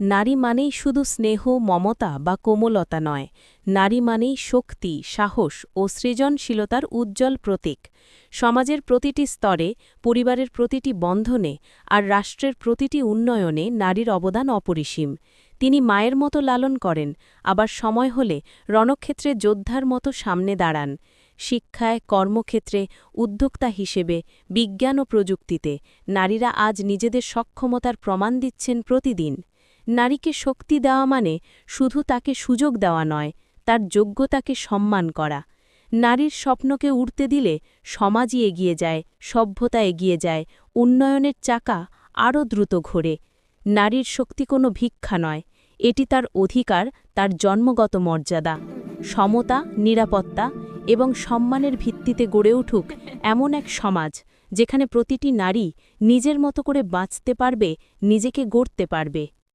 নারী মানেই শুধু স্নেহ, মমতা বা কোমলতা নয়। নারী মানেই শক্তি, সাহস ও সৃজনশীলতার উজ্জ্বল প্রতীক। সমাজের প্রতিটি স্তরে, পরিবারের প্রতিটি বন্ধনে আর রাষ্ট্রের প্রতিটি উন্নয়নে নারীর অবদান অপরিসীম। তিনি মায়ের মতো লালন করেন, আবার সময় হলে রণক্ষেত্রে যোদ্ধার মতো সামনে দাঁড়ান। শিক্ষায়, কর্মক্ষেত্রে, উদ্যোক্তা হিসেবে, বিজ্ঞান ও প্রযুক্তিতে নারীরা আজ নিজেদের সক্ষমতার প্রমাণ দিচ্ছেন প্রতিদিন। নারীকে শক্তি দেওয়া মানে শুধু তাকে সুযোগ দেওয়া নয়, তার যোগ্যতাকে সম্মান করা। নারীর স্বপ্নকে উড়তে দিলে সমাজই এগিয়ে যায়, সভ্যতা এগিয়ে যায়, উন্নয়নের চাকা আরও দ্রুত ঘোরে। নারীর শক্তি কোনো ভিক্ষা নয়, এটি তার অধিকার, তার জন্মগত মর্যাদা। সমতা, নিরাপত্তা এবং সম্মানের ভিত্তিতে গড়ে উঠুক এমন এক সমাজ, যেখানে প্রতিটি নারী নিজের মতো করে বাঁচতে পারবে, নিজেকে গড়তে পারবে।